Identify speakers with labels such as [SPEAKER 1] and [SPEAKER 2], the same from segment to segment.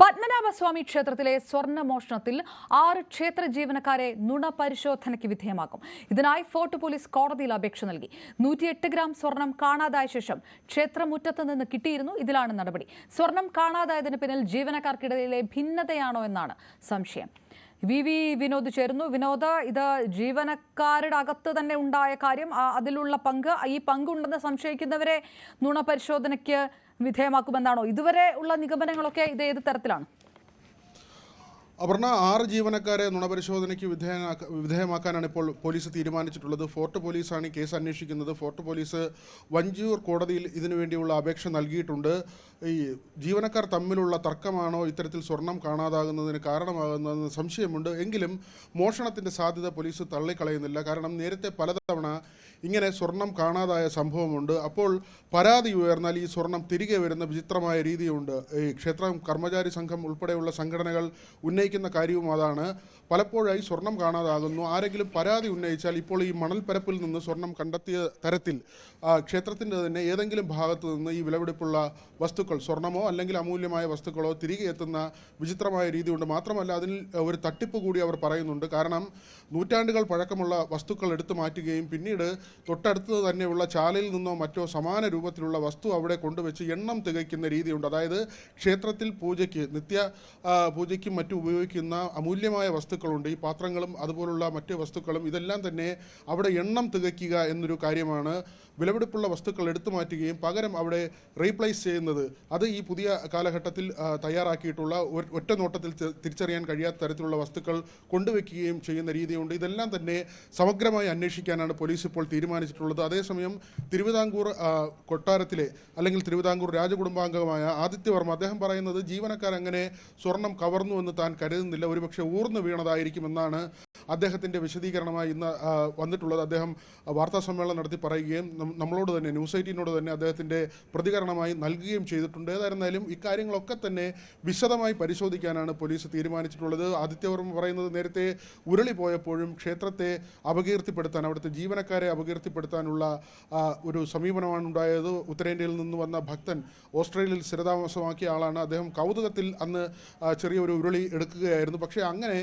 [SPEAKER 1] പത്മനാഭസ്വാമി ക്ഷേത്രത്തിലെ സ്വർണ മോഷണത്തിൽ ആറ് ക്ഷേത്ര ജീവനക്കാരെ നുണ പരിശോധനയ്ക്ക് വിധേയമാക്കും. ഇതിനായി ഫോർട്ട് പോലീസ് കോടതിയിൽ അപേക്ഷ നൽകി. നൂറ്റിയെട്ട് ഗ്രാം സ്വർണം കാണാതായ ശേഷം ക്ഷേത്രമുറ്റത്ത് നിന്ന് കിട്ടിയിരുന്നു. ഇതിലാണ് നടപടി. സ്വർണം കാണാതായതിന് പിന്നിൽ ജീവനക്കാർക്കിടയിലെ ഭിന്നതയാണോ എന്നാണ് സംശയം. വി വി വിനോദ് ചേരുന്നു. വിനോദ ഇത് ജീവനക്കാരുടെ അകത്ത് തന്നെ ഉണ്ടായ കാര്യം അതിലുള്ള പങ്ക് ഈ പങ്കുണ്ടെന്ന് സംശയിക്കുന്നവരെ നുണ പരിശോധനയ്ക്ക് വിധേയമാക്കുമെന്നാണോ? ഇതുവരെ ഉള്ള നിഗമനങ്ങളൊക്കെ ഇത് ഏത് തരത്തിലാണ്?
[SPEAKER 2] അപർണ ആറ് ജീവനക്കാരെ നുണപരിശോധനയ്ക്ക് വിധേയമാക്ക വിധേയമാക്കാനാണ് ഇപ്പോൾ പോലീസ് തീരുമാനിച്ചിട്ടുള്ളത്. ഫോർട്ട് പോലീസാണ് ഈ കേസ് അന്വേഷിക്കുന്നത്. ഫോർട്ട് പോലീസ് വഞ്ചൂർ കോടതിയിൽ ഇതിനു വേണ്ടിയുള്ള അപേക്ഷ നൽകിയിട്ടുണ്ട്. ഈ ജീവനക്കാർ തമ്മിലുള്ള തർക്കമാണോ? ഇത്തരത്തിൽ സ്വർണം കാണാതാകുന്നതിന് കാരണമാകുന്നതെന്ന് സംശയമുണ്ട്. എങ്കിലും മോഷണത്തിന്റെ സാധ്യത പോലീസ് തള്ളിക്കളയുന്നില്ല. കാരണം നേരത്തെ പലതവണ ഇങ്ങനെ സ്വർണം കാണാതായ സംഭവമുണ്ട്. അപ്പോൾ പരാതി ഉയർന്നാൽ ഈ സ്വർണം തിരികെ വരുന്ന വിചിത്രമായ രീതിയുണ്ട്. ഈ ക്ഷേത്രം കർമ്മചാരി സംഘം ഉൾപ്പെടെയുള്ള സംഘടനകൾ ഉന്നയിക്കുന്ന കാര്യവും അതാണ്. പലപ്പോഴായി സ്വർണം കാണാതാകുന്നു. ആരെങ്കിലും പരാതി ഉന്നയിച്ചാൽ ഇപ്പോൾ ഈ മണൽപ്പരപ്പിൽ നിന്ന് സ്വർണം കണ്ടെത്തിയ തരത്തിൽ ക്ഷേത്രത്തിന്റെ തന്നെ ഏതെങ്കിലും ഭാഗത്ത് നിന്ന് ഈ വിലപിടിപ്പുള്ള വസ്തുക്കൾ സ്വർണമോ അല്ലെങ്കിൽ അമൂല്യമായ വസ്തുക്കളോ തിരികെ എത്തുന്ന വിചിത്രമായ രീതിയുണ്ട്. മാത്രമല്ല അതിൽ ഒരു തട്ടിപ്പ് കൂടി അവർ പറയുന്നുണ്ട്. കാരണം നൂറ്റാണ്ടുകൾ പഴക്കമുള്ള വസ്തുക്കൾ എടുത്തു മാറ്റുകയും പിന്നീട് തൊട്ടടുത്ത് തന്നെയുള്ള ചാലയിൽ നിന്നോ മറ്റോ സമാന രൂപത്തിലുള്ള വസ്തു അവിടെ കൊണ്ടുവച്ച് എണ്ണം തികയ്ക്കുന്ന രീതിയുണ്ട്. അതായത് ക്ഷേത്രത്തിൽ പൂജയ്ക്ക് നിത്യ പൂജയ്ക്കും മറ്റും ഉപയോഗിക്കുന്ന അമൂല്യമായ വസ്തുക്കളുണ്ട്. ഈ പാത്രങ്ങളും അതുപോലുള്ള മറ്റ് വസ്തുക്കളും ഇതെല്ലാം തന്നെ അവിടെ എണ്ണം തികയ്ക്കുക എന്നൊരു കാര്യമാണ് വിലപിടിപ്പുള്ള വസ്തുക്കൾ എടുത്തു മാറ്റുകയും പകരം അവിടെ റീപ്ലേസ് ചെയ്യുന്നത് അത് ഈ പുതിയ കാലഘട്ടത്തിൽ തയ്യാറാക്കിയിട്ടുള്ള ഒറ്റ നോട്ടത്തിൽ തിരിച്ചറിയാൻ കഴിയാത്ത തരത്തിലുള്ള വസ്തുക്കൾ കൊണ്ടുവയ്ക്കുകയും ചെയ്യുന്ന രീതിയുണ്ട്. ഇതെല്ലാം തന്നെ സമഗ്രമായി അന്വേഷിക്കാനാണ് പോലീസ് ഇപ്പോൾ തീരുമാനിച്ചിട്ടുള്ളത്. അതേസമയം തിരുവിതാംകൂർ കൊട്ടാരത്തിലെ അല്ലെങ്കിൽ തിരുവിതാംകൂർ രാജകുടുംബാംഗമായ ആദിത്യവർമ്മ അദ്ദേഹം പറയുന്നത് ജീവനക്കാർ അങ്ങനെ സ്വർണം കവർന്നു എന്ന് താൻ കരുതുന്നില്ല ഒരുപക്ഷെ ഊർന്നു വീണതായിരിക്കുമെന്നാണ് അദ്ദേഹത്തിന്റെ വിശദീകരണമായി ഇന്ന് വന്നിട്ടുള്ളത്. അദ്ദേഹം വാർത്താ സമ്മേളനം നടത്തി പറയുകയും നമ്മളോട് തന്നെ ന്യൂസ് എയ്റ്റീനോട് തന്നെ അദ്ദേഹത്തിന്റെ പ്രതികരണമായി നൽകുകയും ചെയ്തിട്ടുണ്ട്. ഏതായിരുന്നാലും ഇക്കാര്യങ്ങളൊക്കെ തന്നെ വിശദമായി പരിശോധിക്കാനാണ് പോലീസ് തീരുമാനിച്ചിട്ടുള്ളത്. ആദിത്യവർമ്മ പറയുന്നത് നേരത്തെ ഉരുളി പോയപ്പോഴും ക്ഷേത്രത്തെ അപകീർത്തിപ്പെടുത്താൻ അവിടുത്തെ ജീവനക്കാരെ അപകീർത്തിപ്പെടുത്താനുള്ള ഒരു സമീപനമാണ് ഉണ്ടായത്. ഉത്തരേന്ത്യയിൽ നിന്ന് വന്ന ഭക്തൻ ഓസ്ട്രേലിയയിൽ സ്ഥിരതാമസമാക്കിയ ആളാണ്. അദ്ദേഹം കൗതുകത്തിൽ അന്ന് ചെറിയൊരു ഉരുളി എടുക്കുകയായിരുന്നു. പക്ഷേ അങ്ങനെ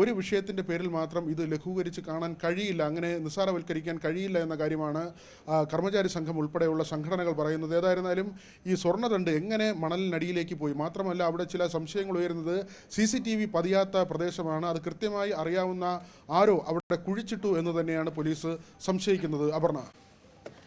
[SPEAKER 2] ഒരു വിഷയത്തിന്റെ പേരിൽ മാത്രം ഇത് ലഘൂകരിച്ച് കാണാൻ കഴിയില്ല. അങ്ങനെ നിസ്സാരവൽക്കരിക്കാൻ കഴിയില്ല എന്ന കാര്യമാണ് കർമ്മചാരി സംഘം ഉൾപ്പെടെയുള്ള സംഘടനകൾ പറയുന്നത് ഏതായിരുന്നാലും ഈ സ്വർണതണ്ട് എങ്ങനെ മണലിനടിയിലേക്ക് പോയി? മാത്രമല്ല അവിടെ ചില സംശയങ്ങൾ ഉയരുന്നത് സി സി ടി വി പതിയാത്ത പ്രദേശമാണ്. അത് കൃത്യമായി അറിയാവുന്ന ആരോ അവിടെ കുഴിച്ചിട്ടു എന്ന് തന്നെയാണ് പോലീസ് സംശയിക്കുന്നത്. അപർണ.